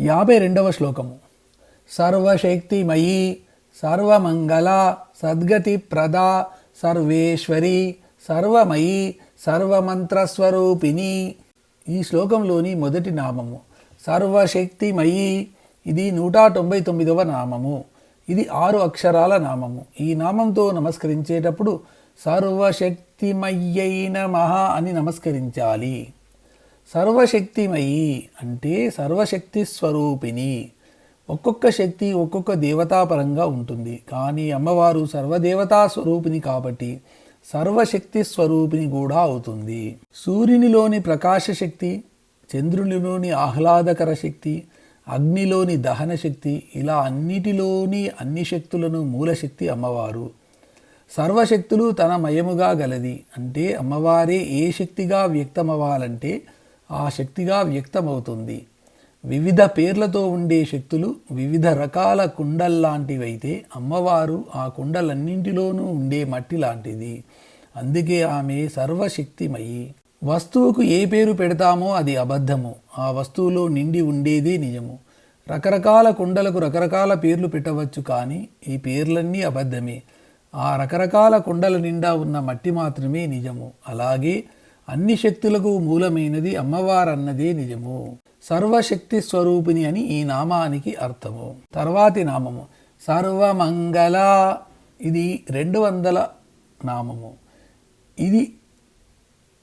యాభై రెండవ శ్లోకము సర్వశక్తిమయీ సర్వమంగళ సద్గతి ప్రదా సర్వేశ్వరి సర్వమయీ సర్వమంత్రస్వరూపిణి. ఈ శ్లోకంలోని మొదటి నామము. సర్వశక్తిమయీ ఇది నూట తొంభై తొమ్మిదవ నామము. ఇది ఆరు అక్షరాల నామము. ఈ నామంతో నమస్కరించేటప్పుడు సర్వశక్తిమయ్యైన మహా అని నమస్కరించాలి. సర్వశక్తిమయి అంటే సర్వశక్తి స్వరూపిణి. ఒక్కొక్క శక్తి ఒక్కొక్క దేవతాపరంగా ఉంటుంది. కానీ అమ్మవారు సర్వదేవతా స్వరూపిణి కాబట్టి సర్వశక్తి స్వరూపిణి కూడా అవుతుంది. సూర్యునిలోని ప్రకాశ శక్తి చంద్రునిలోని ఆహ్లాదకర శక్తి అగ్నిలోని దహన శక్తి ఇలా అన్నిటిలోని అన్ని శక్తులను మూలశక్తి అమ్మవారు. సర్వశక్తులు తన మయముగా గలది. అంటే అమ్మవారే ఏ శక్తిగా వ్యక్తమవ్వాలంటే ఆ శక్తిగా వ్యక్తమవుతుంది. వివిధ పేర్లతో ఉండే శక్తులు వివిధ రకాల కుండల్లాంటివైతే అమ్మవారు ఆ కుండలన్నింటిలోనూ ఉండే మట్టి లాంటిది అందుకే ఆమె సర్వశక్తిమయి. వస్తువుకు ఏ పేరు పెడతామో అది అబద్ధము. ఆ వస్తువులో నిండి ఉండేదే నిజము. రకరకాల కుండలకు రకరకాల పేర్లు పెట్టవచ్చు కానీ ఈ పేర్లన్నీ అబద్ధమే. ఆ రకరకాల కుండల నిండా ఉన్న మట్టి మాత్రమే నిజము. అలాగే అన్ని శక్తులకు మూలమైనది అమ్మవారన్నదే నిజము. సర్వశక్తి స్వరూపిణి అని ఈ నామానికి అర్థము. తర్వాతి నామము సర్వమంగళ. ఇది రెండు వందల నామము. ఇది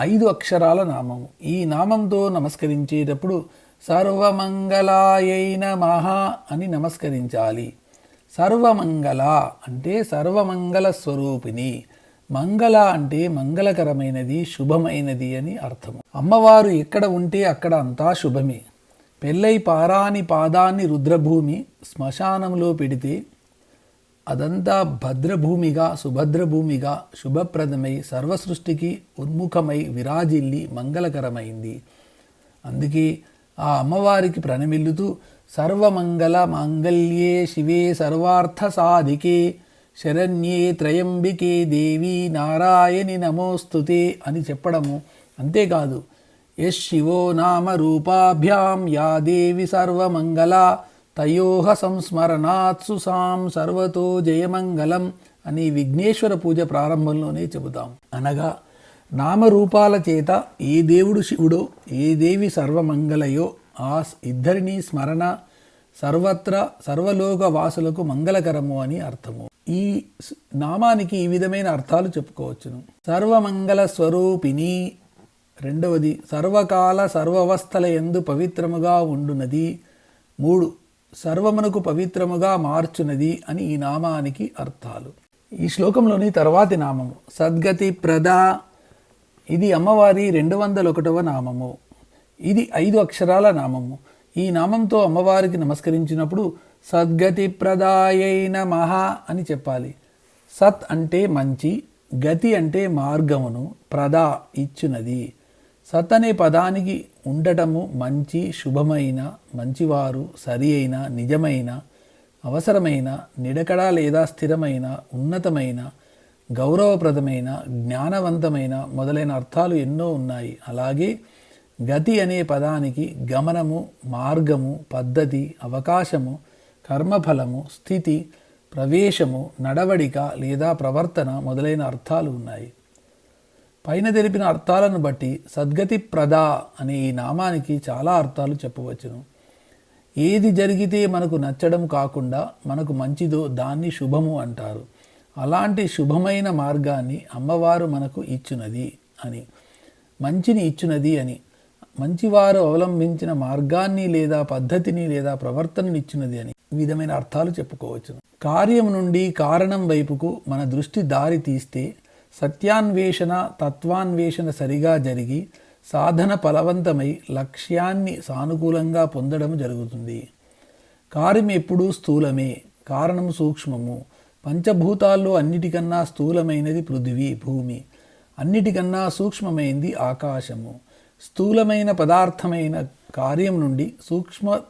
ఐదు అక్షరాల నామము. ఈ నామంతో నమస్కరించేటప్పుడు సర్వమంగళాయైన మహా అని నమస్కరించాలి. సర్వమంగళ అంటే సర్వమంగళ స్వరూపిణి. మంగళ అంటే మంగళకరమైనది శుభమైనది అని అర్థము. అమ్మవారు ఎక్కడ ఉంటే అక్కడ అంతా శుభమే. పెళ్ళై పారాని పాదాన్ని రుద్రభూమి శ్మశానంలో పెడితే అదంతా భద్రభూమిగా సుభద్రభూమిగా శుభప్రదమై సర్వసృష్టికి ఉన్ముఖమై విరాజిల్లి మంగళకరమైంది. అందుకే ఆ అమ్మవారికి ప్రణమిల్లుతూ సర్వమంగళ మాంగళ్యే శివే సర్వార్థ సాధికే శరణ్యే త్రయంబికే దేవి నారాయణి నమోస్తుతే అని చెప్పడము అంతేకాదు. యశ్ శివో నామ రూపాభ్యాం యా దేవి సర్వమంగళ తయోహ సంస్మరణాత్ సుసాం సర్వతో జయమంగళం అని విఘ్నేశ్వర పూజ ప్రారంభంలోనే చెబుతాం. అనగా నామరూపాల చేత ఏ దేవుడు శివుడో ఏ దేవి సర్వమంగళయో ఆ ఇద్దరిని స్మరణ సర్వత్ర సర్వలోక వాసులకు మంగళకరము అని అర్థము. ఈ నామానికి ఈ విధమైన అర్థాలు చెప్పుకోవచ్చును. సర్వమంగళ స్వరూపిణి రెండవది సర్వకాల సర్వవస్థల ఎందు పవిత్రముగా ఉండునది. మూడు సర్వమునకు పవిత్రముగా మార్చునది అని ఈ నామానికి అర్థాలు. ఈ శ్లోకంలోని తర్వాతి నామము సద్గతి ప్రద ఇది అమ్మవారి రెండు వందల ఒకటవ నామము. ఇది ఐదు అక్షరాల నామము. ఈ నామంతో అమ్మవారికి నమస్కరించినప్పుడు సద్గతి ప్రదాయైన మహా అని చెప్పాలి. సత్ అంటే మంచి గతి అంటే మార్గమును ప్రదా ఇచ్చునది. సత్ అనే పదానికి ఉండటము మంచి శుభమైన మంచివారు సరి అయిన నిజమైన అవసరమైన నిడకడ లేదా స్థిరమైన ఉన్నతమైన గౌరవప్రదమైన జ్ఞానవంతమైన మొదలైన అర్థాలు ఎన్నో ఉన్నాయి. అలాగే గతి అనే పదానికి గమనము మార్గము పద్ధతి అవకాశము కర్మఫలము స్థితి ప్రవేశము నడవడిక లేదా ప్రవర్తన మొదలైన అర్థాలు ఉన్నాయి. పైన తెలిపిన అర్థాలను బట్టి సద్గతి ప్రదా అనే ఈ నామానికి చాలా అర్థాలు చెప్పవచ్చును. ఏది జరిగితే మనకు నచ్చడం కాకుండా మనకు మంచిదో దాన్ని శుభము అంటారు. అలాంటి శుభమైన మార్గాన్ని అమ్మవారు మనకు ఇచ్చునది అని మంచిని ఇచ్చునది అని మంచివారు అవలంబించిన మార్గాన్ని లేదా పద్ధతిని లేదా ప్రవర్తనని ఇచ్చినది అని విధమైన అర్థాలు చెప్పుకోవచ్చును కార్యం నుండి కారణం వైపుకు మన దృష్టి దారి తీస్తే సత్యాన్వేషణ తత్వాన్వేషణ సరిగా జరిగి సాధన ఫలవంతమై లక్ష్యాన్ని సానుకూలంగా పొందడం జరుగుతుంది. కార్యం ఎప్పుడూ స్థూలమే కారణం సూక్ష్మము. పంచభూతాల్లో అన్నిటికన్నా స్థూలమైనది పృథివీ భూమి. అన్నిటికన్నా సూక్ష్మమైంది ఆకాశము. స్థూలమైన పదార్థమైన కార్యం నుండి సూక్ష్మ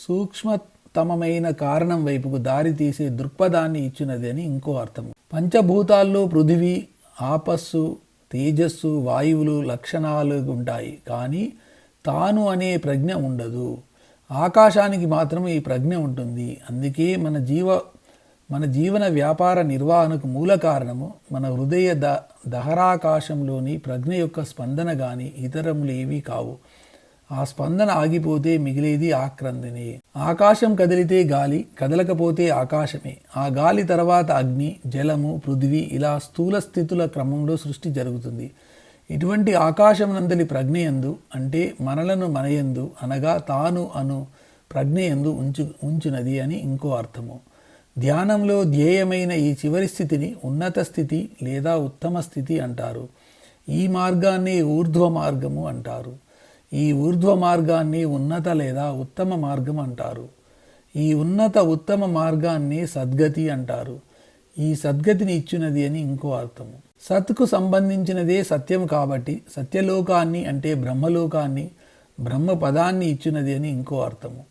సూక్ష్మతమమైన కారణం వైపుకు దారి తీసే దృక్పథాన్ని ఇచ్చినది అని ఇంకో అర్థం పంచభూతాల్లో పృథివీ ఆపస్సు తేజస్సు వాయువులు లక్షణాలు ఉంటాయి. కానీ తాను అనే ప్రజ్ఞ ఉండదు. ఆకాశానికి మాత్రం ఈ ప్రజ్ఞ ఉంటుంది. అందుకే మన జీవ మన జీవన వ్యాపార నిర్వహణకు మూల కారణము మన హృదయ ద దహరాకాశంలోని ప్రజ్ఞ యొక్క స్పందన కానీ ఇతరములు ఏవీ కావు. ఆ స్పందన ఆగిపోతే మిగిలేది ఆక్రందనే. ఆకాశం కదిలితే గాలి కదలకపోతే ఆకాశమే. ఆ గాలి తర్వాత అగ్ని జలము పృథివీ ఇలా స్థూల స్థితుల క్రమంలో సృష్టి జరుగుతుంది. ఇటువంటి ఆకాశమునందలి ప్రజ్ఞయందు అంటే మనలను మనయందు అనగా తాను అను ప్రజ్ఞయందు ఉంచు ఉంచునది అని ఇంకో అర్థము. ధ్యానంలో ధ్యేయమైన ఈ చివరి స్థితిని ఉన్నత స్థితి లేదా ఉత్తమ స్థితి అంటారు. ఈ మార్గాన్ని ఊర్ధ్వ మార్గము అంటారు. ఈ ఊర్ధ్వ మార్గాన్ని ఉన్నత లేదా ఉత్తమ మార్గం అంటారు. ఈ ఉన్నత ఉత్తమ మార్గాన్ని సద్గతి అంటారు. ఈ సద్గతిని ఇచ్చినది అని ఇంకో అర్థము. సత్కు సంబంధించినదే సత్యం కాబట్టి సత్యలోకాన్ని అంటే బ్రహ్మలోకాన్ని బ్రహ్మ పదాన్ని ఇచ్చినది అని ఇంకో అర్థము.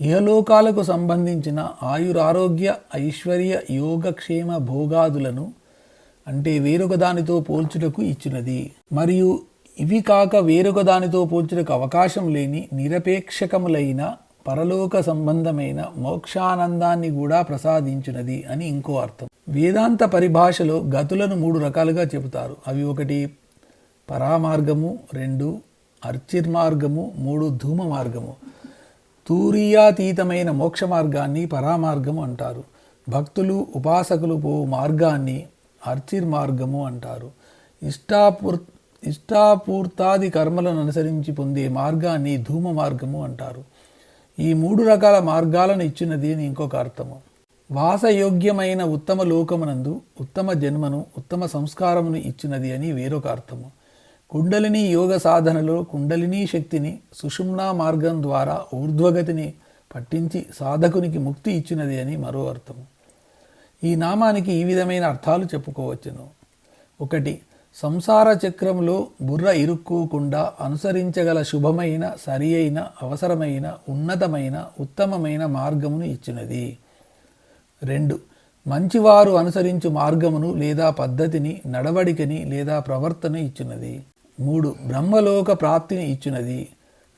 ఇహలోకాలకు సంబంధించిన ఆయురారోగ్య ఐశ్వర్య యోగక్షేమ భోగాదులను అంటే వేరొక దానితో పోల్చుటకు ఇచ్చినది. మరియు ఇవి కాక వేరొక దానితో పోల్చుటకు అవకాశం లేని నిరపేక్షకములైన పరలోక సంబంధమైన మోక్షానందాన్ని కూడా ప్రసాదించినది అని ఇంకో అర్థం. వేదాంత పరిభాషలో గతులను మూడు రకాలుగా చెబుతారు. అవి ఒకటి పరామార్గము. రెండు అర్చిర్మార్గము. మూడు ధూమ మార్గము తూరీయాతీతమైన మోక్ష మార్గాన్ని పరామార్గము అంటారు. భక్తులు ఉపాసకులు పో మార్గాన్ని అర్చిర్ మార్గము అంటారు. ఇష్టాపూర్ ఇష్టాపూర్తాది కర్మలను అనుసరించి పొందే మార్గాన్ని ధూమ మార్గము అంటారు. ఈ మూడు రకాల మార్గాలను ఇచ్చినది అని ఇంకొక అర్థము. వాసయోగ్యమైన ఉత్తమ లోకమునందు ఉత్తమ జన్మను ఉత్తమ సంస్కారమును ఇచ్చినది అని వేరొక అర్థము. కుండలిని యోగ సాధనలో కుండలిని శక్తిని సుషుమ్నా మార్గం ద్వారా ఊర్ధ్వగతిని పట్టించి సాధకునికి ముక్తి ఇచ్చినది అని మరో అర్థం. ఈ నామానికి ఈ విధమైన అర్థాలు చెప్పుకోవచ్చును. ఒకటి సంసార చక్రంలో బుర్ర ఇరుక్కోకుండా అనుసరించగల శుభమైన సరి అయిన అవసరమైన ఉన్నతమైన ఉత్తమమైన మార్గమును ఇచ్చినది. రెండు మంచివారు అనుసరించు మార్గమును లేదా పద్ధతిని నడవడికని లేదా ప్రవర్తన ఇచ్చినది. మూడు బ్రహ్మలోక ప్రాప్తిని ఇచ్చినది.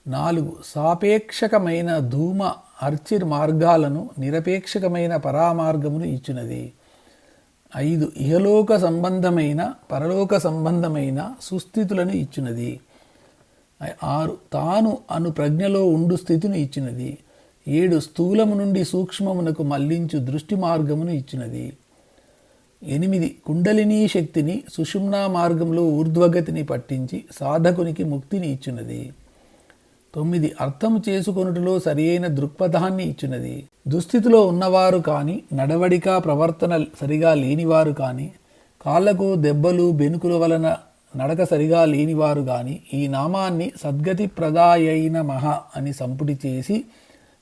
నాలుగు సాపేక్షకమైన ధూమ అర్చిర్ మార్గాలను నిరపేక్షకమైన పరామార్గమును ఇచ్చినది. ఐదు ఇహలోక సంబంధమైన పరలోక సంబంధమైన సుస్థితులను ఇచ్చినది. ఆరు తాను అను ప్రజ్ఞలో ఉండు స్థితిని ఇచ్చినది. ఏడు స్థూలము నుండి సూక్ష్మమునకు మళ్ళించు దృష్టి మార్గమును ఇచ్చినది. ఎనిమిది కుండలినీ శక్తిని సుషుమ్నా మార్గంలో ఊర్ధ్వగతిని పట్టించి సాధకునికి ముక్తిని ఇచ్చినది తొమ్మిది అర్థం చేసుకొనుటలో సరియైన దృక్పథాన్ని ఇచ్చినది దుస్థితిలో ఉన్నవారు కానీ నడవడిక ప్రవర్తన సరిగా లేనివారు కానీ కాళ్ళకు దెబ్బలు బెనుకుల వలన నడక సరిగా లేనివారు కానీ ఈ నామాన్ని సద్గతి ప్రదాయైన మహ అని సంపుటి చేసి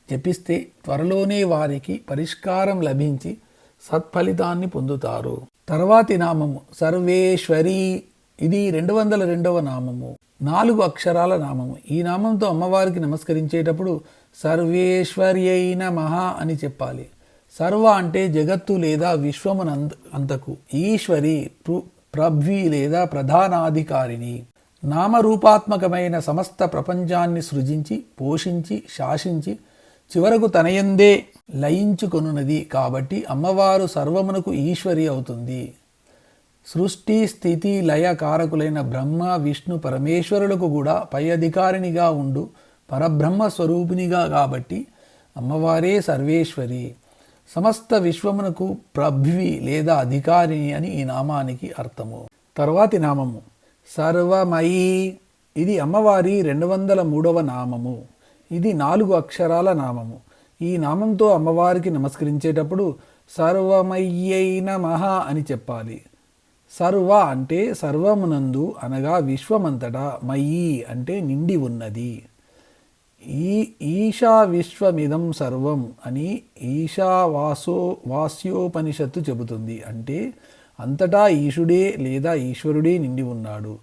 జపిస్తే త్వరలోనే వారికి పరిష్కారం లభించి సత్ఫలితాన్ని పొందుతారు. తర్వాతి నామము సర్వేశ్వరి. ఇది రెండు వందల రెండవ నామము. నాలుగు అక్షరాల నామము. ఈ నామంతో అమ్మవారికి నమస్కరించేటప్పుడు సర్వేశ్వర్యైన మహా అని చెప్పాలి. సర్వ అంటే జగత్తు లేదా విశ్వమునంత అంతకు. ఈశ్వరి ప్రభ్వి లేదా ప్రధానాధికారిని నామరూపాత్మకమైన సమస్త ప్రపంచాన్ని సృజించి పోషించి శాసించి చివరకు తనయందే లయించుకొనున్నది కాబట్టి అమ్మవారు సర్వమునకు ఈశ్వరి అవుతుంది. సృష్టి స్థితి లయ కారకులైన బ్రహ్మ విష్ణు పరమేశ్వరులకు కూడా పై అధికారినిగా ఉండు పరబ్రహ్మ స్వరూపినిగా కాబట్టి అమ్మవారే సర్వేశ్వరి. సమస్త విశ్వమునకు ప్రభ్వి లేదా అధికారిని అని ఈ నామానికి అర్థము. తర్వాతి నామము. సర్వమయీ ఇది అమ్మవారి రెండు వందల మూడవ నామము. ఇది నాలుగు అక్షరాల నామము. ఈ నామంతో అమ్మవారికి నమస్కరించేటప్పుడు సర్వమయ్యై నమః అని చెప్పాలి. సర్వ అంటే సర్వమునందు అనగా విశ్వమంతటా మయీ అంటే నిండి ఉన్నది. ఈ ఈశా విశ్వమిదం సర్వం అని ఈశావాసో వాస్యోపనిషత్తు చెబుతుంది. అంటే అంతటా ఈశుడే లేదా ఈశ్వరుడే నిండి ఉన్నాడు.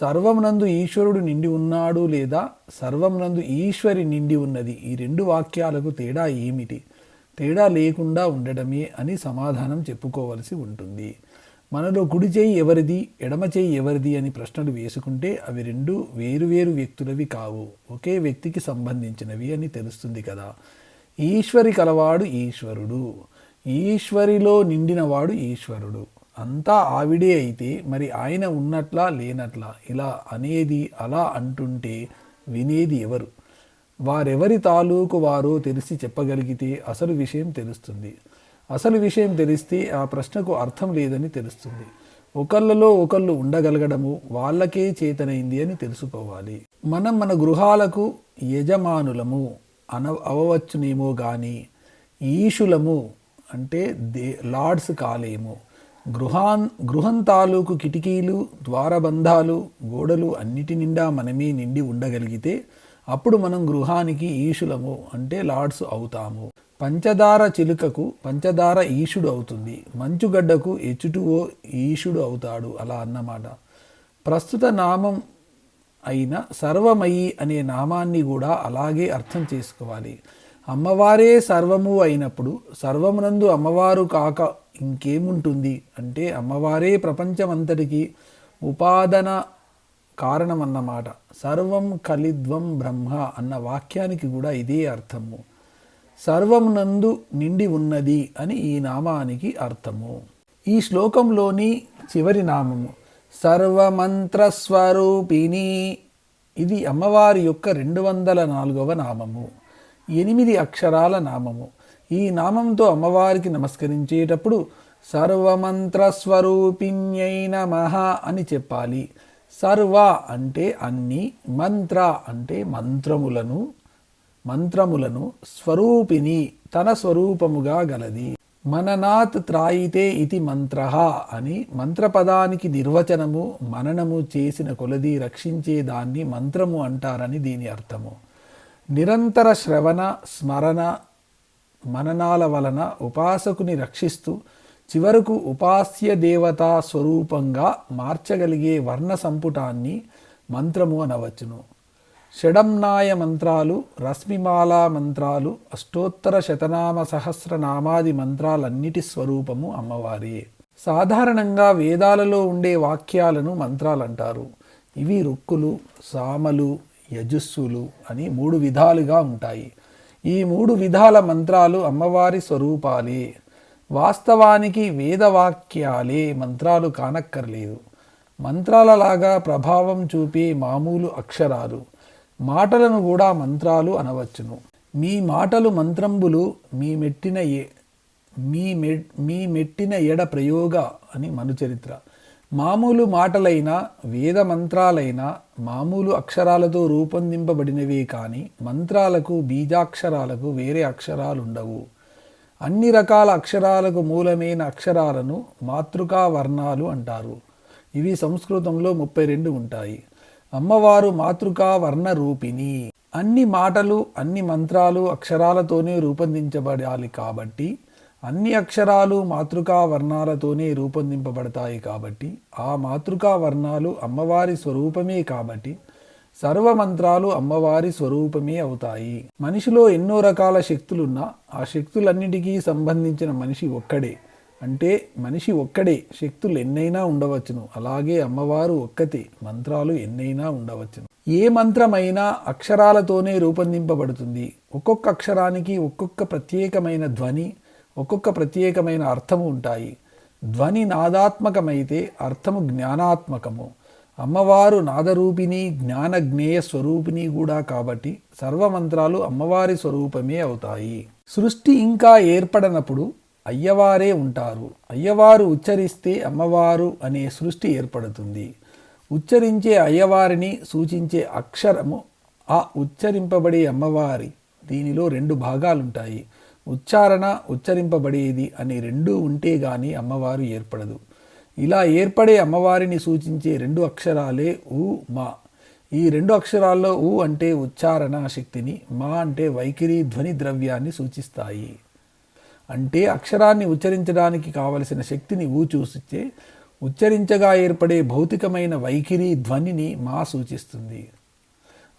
సర్వమునందు ఈశ్వరుడు నిండి ఉన్నాడు లేదా సర్వమునందు ఈశ్వరి నిండి ఉన్నది? ఈ రెండు వాక్యాలకు తేడా ఏమిటి? తేడా లేకుండా ఉండటమే అని సమాధానం చెప్పుకోవలసి ఉంటుంది. మనలో కుడి చేయి ఎవరిది? ఎడమ చేయి ఎవరిది? అని ప్రశ్నలు వేసుకుంటే అవి రెండు వేరువేరు వ్యక్తులవి కావు. ఒకే వ్యక్తికి సంబంధించినవి అని తెలుస్తుంది కదా. ఈశ్వరి కలవాడు ఈశ్వరుడు. ఈశ్వరిలో నిండినవాడు ఈశ్వరుడు. అంతా ఆవిడే అయితే మరి ఆయన ఉన్నట్లా లేనట్లా ఇలా అనేది అలా అంటుంటే వినేది ఎవరు? వారెవరి తాలూకు వారో తెలిసి చెప్పగలిగితే అసలు విషయం తెలుస్తుంది. అసలు విషయం తెలిస్తే ఆ ప్రశ్నకు అర్థం లేదని తెలుస్తుంది. ఒకళ్ళలో ఒకళ్ళు ఉండగలగడము వాళ్ళకే చేతనైంది అని తెలుసుకోవాలి. మనం మన గృహాలకు యజమానులము అన అవవచ్చునేమో కానీ ఈశులము అంటే దే లార్డ్స్ కాలేము. గృహాన్ గృహం తాలూకు కిటికీలు ద్వారబంధాలు గోడలు అన్నిటి నిండా మనమే నిండి ఉండగలిగితే అప్పుడు మనం గృహానికి ఈశులము అంటే లార్డ్స్ అవుతాము. పంచదార చిలుకకు పంచదార ఈశుడు అవుతుంది. మంచుగడ్డకు ఎచుటువో ఈశుడు అవుతాడు. అలా అన్నమాట. ప్రస్తుత నామం అయిన సర్వమయి అనే నామాన్ని కూడా అలాగే అర్థం చేసుకోవాలి. అమ్మవారే సర్వము అయినప్పుడు సర్వమునందు అమ్మవారు కాక ఇంకేముంటుంది? అంటే అమ్మవారే ప్రపంచమంతటికి ఉపాదన కారణం అన్నమాట సర్వం కలిద్వం బ్రహ్మ అన్న వాక్యానికి కూడా ఇదే అర్థము. సర్వమునందు నిండి ఉన్నది అని ఈ నామానికి అర్థము. ఈ శ్లోకంలోని చివరి నామము సర్వమంత్రస్వరూపిణి ఇది అమ్మవారి యొక్క రెండు వందల నాలుగవ నామము. ఎనిమిది అక్షరాల నామము. ఈ నామంతో అమ్మవారికి నమస్కరించేటప్పుడు సర్వమంత్రస్వరూపిణ్యై మహా అని చెప్పాలి. సర్వ అంటే అన్ని మంత్ర అంటే మంత్రములను మంత్రములను స్వరూపిణి తన స్వరూపముగా గలది. మననాత్ త్రాయితే ఇది మంత్ర అని మంత్రపదానికి నిర్వచనము మననము చేసిన కొలది రక్షించే దాన్ని మంత్రము అంటారని దీని అర్థము. నిరంతర శ్రవణ స్మరణ మననాల వలన ఉపాసకుని రక్షిస్తూ చివరకు ఉపాస్య దేవతా స్వరూపంగా మార్చగలిగే వర్ణ సంపుటాన్ని మంత్రము అనవచ్చును. షడంనాయ మంత్రాలు రశ్మిమాలా మంత్రాలు అష్టోత్తర శతనామ సహస్రనామాది మంత్రాలన్నిటి స్వరూపము అమ్మవారి. సాధారణంగా వేదాలలో ఉండే వాక్యాలను మంత్రాలు అంటారు ఇవి రుక్కులు సామలు యజస్సులు అని మూడు విధాలుగా ఉంటాయి. ఈ మూడు విధాల మంత్రాలు అమ్మవారి స్వరూపాలే. వాస్తవానికి వేదవాక్యాలే మంత్రాలు కానక్కర్లేదు. మంత్రాలలాగా ప్రభావం చూపే మామూలు అక్షరాలు. మాటలను కూడా మంత్రాలు అనవచ్చును. మీ మాటలు మంత్రంబులు మీ మెట్టిన ఏ మీ మె మీ మెట్టిన ఎడ ప్రయోగ అని మనుచరిత్ర. మామూలు మాటలైనా వేద మంత్రాలైనా మామూలు అక్షరాలతో రూపొందింపబడినవే కానీ మంత్రాలకు బీజాక్షరాలకు వేరే అక్షరాలుండవు. అన్ని రకాల అక్షరాలకు మూలమైన అక్షరాలను మాతృకా వర్ణాలు అంటారు. ఇవి సంస్కృతంలో ముప్పై రెండు ఉంటాయి. అమ్మవారు మాతృకా వర్ణ రూపిణి. అన్ని మాటలు అన్ని మంత్రాలు అక్షరాలతోనే రూపొందించబడాలి కాబట్టి అన్ని అక్షరాలు మాతృకా వర్ణాలతోనే రూపొందింపబడతాయి కాబట్టి ఆ మాతృకా వర్ణాలు అమ్మవారి స్వరూపమే కాబట్టి సర్వమంత్రాలు అమ్మవారి స్వరూపమే అవుతాయి. మనిషిలో ఎన్నో రకాల శక్తులున్నా ఆ శక్తులన్నిటికీ సంబంధించిన మనిషి ఒక్కడే. అంటే మనిషి ఒక్కడే శక్తులు ఎన్నైనా ఉండవచ్చును. అలాగే అమ్మవారు ఒక్కతే మంత్రాలు ఎన్నైనా ఉండవచ్చును. ఏ మంత్రమైనా అక్షరాలతోనే రూపొందింపబడుతుంది. ఒక్కొక్క అక్షరానికి ఒక్కొక్క ప్రత్యేకమైన ధ్వని ఒక్కొక్క ప్రత్యేకమైన అర్థము ఉంటాయి. ధ్వని నాదాత్మకమైతే అర్థము జ్ఞానాత్మకము. అమ్మవారు నాదరూపిణి జ్ఞాన జ్ఞేయ స్వరూపిణి కూడా కాబట్టి సర్వమంత్రాలు అమ్మవారి స్వరూపమే అవుతాయి. సృష్టి ఇంకా ఏర్పడనప్పుడు అయ్యవారే ఉంటారు. అయ్యవారు ఉచ్చరిస్తే అమ్మవారు అనే సృష్టి ఏర్పడుతుంది. ఉచ్చరించే అయ్యవారిని సూచించే అక్షరము ఆ ఉచ్చరింపబడే అమ్మవారి దీనిలో రెండు భాగాలుంటాయి. ఉచ్చారణ ఉచ్చరింపబడేది అని రెండూ ఉంటే గాని అమ్మవారు ఏర్పడదు. ఇలా ఏర్పడే అమ్మవారిని సూచించే రెండు అక్షరాలే ఊ మా. ఈ రెండు అక్షరాల్లో ఊ అంటే ఉచ్చారణ శక్తిని మా అంటే వైఖరి ధ్వని ద్రవ్యాన్ని సూచిస్తాయి. అంటే అక్షరాన్ని ఉచ్చరించడానికి కావలసిన శక్తిని ఊ చూసిస్తే ఉచ్చరించగా ఏర్పడే భౌతికమైన వైఖరి ధ్వనిని మా సూచిస్తుంది.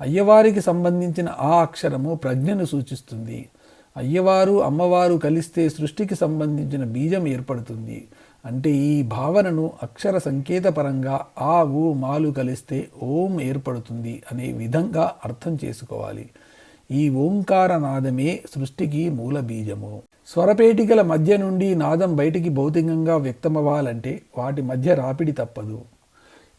అయ్యవారికి సంబంధించిన ఆ అక్షరము ప్రజ్ఞను సూచిస్తుంది. అయ్యవారు అమ్మవారు కలిస్తే సృష్టికి సంబంధించిన బీజం ఏర్పడుతుంది. అంటే ఈ భావనను అక్షర సంకేతపరంగా ఆ ఊ మాలు కలిస్తే ఓం ఏర్పడుతుంది అనే విధంగా అర్థం చేసుకోవాలి. ఈ ఓంకార నాదమే సృష్టికి మూల బీజము. స్వరపేటికల మధ్య నుండి నాదం బయటికి భౌతికంగా వ్యక్తమవ్వాలంటే వాటి మధ్య రాపిడి తప్పదు.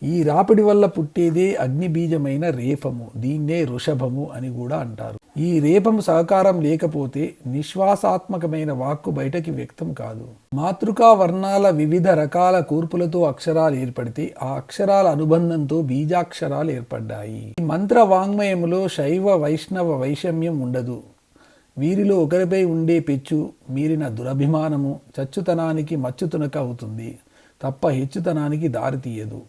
ఈ రాపిడి వల్ల పుట్టేదే అగ్నిబీజమైన రేఫము దీన్నే వృషభము అని కూడా అంటారు. ఈ రేపము సహకారం లేకపోతే నిశ్వాసాత్మకమైన వాక్కు బయటకి వ్యక్తం కాదు. మాతృకా వర్ణాల వివిధ రకాల కూర్పులతో అక్షరాలు ఏర్పడితే ఆ అక్షరాల అనుబంధంతో బీజాక్షరాలు ఏర్పడ్డాయి. ఈ మంత్ర వాంగ్మయములో శైవ వైష్ణవ వైషమ్యం ఉండదు. వీరిలో ఒకరిపై ఉండే పెచ్చు మీరిన దురభిమానము చచ్చుతనానికి మచ్చుతునక అవుతుంది. తప్ప హెచ్చుతనానికి దారితీయదు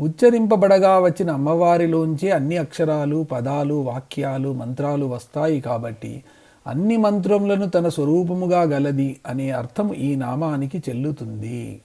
ఉచ్చరింపబడగా వచ్చిన అమ్మవారిలోంచే అన్ని అక్షరాలు పదాలు వాక్యాలు మంత్రాలు వస్తాయి కాబట్టి అన్ని మంత్రములను తన స్వరూపముగా గలది అనే అర్థం ఈ నామానికి చెల్లుతుంది.